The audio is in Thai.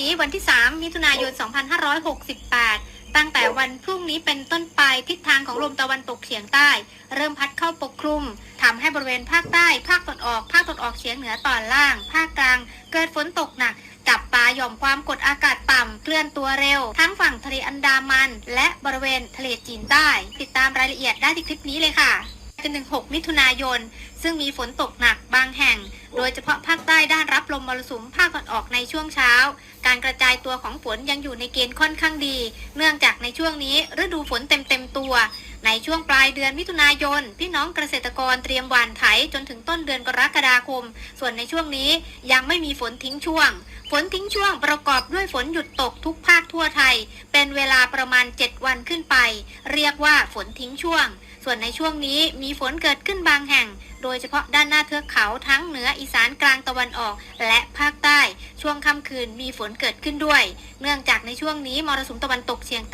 นี้วันที่ 3 มิถุนายน 2568 ตั้งแต่วันพรุ่งนี้เป็นต้นไปทิศทางของลมตะวันตกเฉียงใต้ เริ่มพัดเข้าปกคลุมทำให้บริเวณภาคใต้ ภาคตะวันออก ภาคตะวันออกเฉียงเหนือตอนล่าง ภาคกลาง เกิดฝนตกหนักจับปลาหย่อมความกดอากาศต่ำเคลื่อนตัวเร็ว ทั้งฝั่งทะเลอันดามัน และบริเวณทะเลจีนใต้ ติดตามรายละเอียดได้ที่คลิปนี้เลยค่ะจนถึง 6 มิถุนายน ซึ่งมีฝนตกหนักบางแห่ง โดยเฉพาะภาคใต้ด้านรับลมมรสุมภาคตะวันออกในช่วงเช้า การกระจายตัวของฝนยังอยู่ในเกณฑ์ค่อนข้างดี เนื่องจากในช่วงนี้ฤดูฝนเต็มเต็มตัว ในช่วงปลายเดือนมิถุนายน พี่น้องเกษตรกรเตรียมหว่านไถจนถึงต้นเดือนกรกฎาคม ส่วนในช่วงนี้ยังไม่มีฝนทิ้งช่วง ฝนทิ้งช่วงประกอบด้วยฝนหยุดตกทุกภาคทั่วไทย เป็นเวลาประมาณ 7 วันขึ้นไป เรียกว่าฝนทิ้งช่วง ส่วนในช่วงนี้มีฝนเกิดขึ้นบางแห่ง โดยเฉพาะด้านหน้าเทือกเขาทั้งเหนืออีสานกลางตะวันออก และภาคใต้ ช่วงค่ำคืนมีฝนเกิดขึ้นด้วย เนื่องจากในช่วงนี้มรสุมตะวันตกเฉียงใต้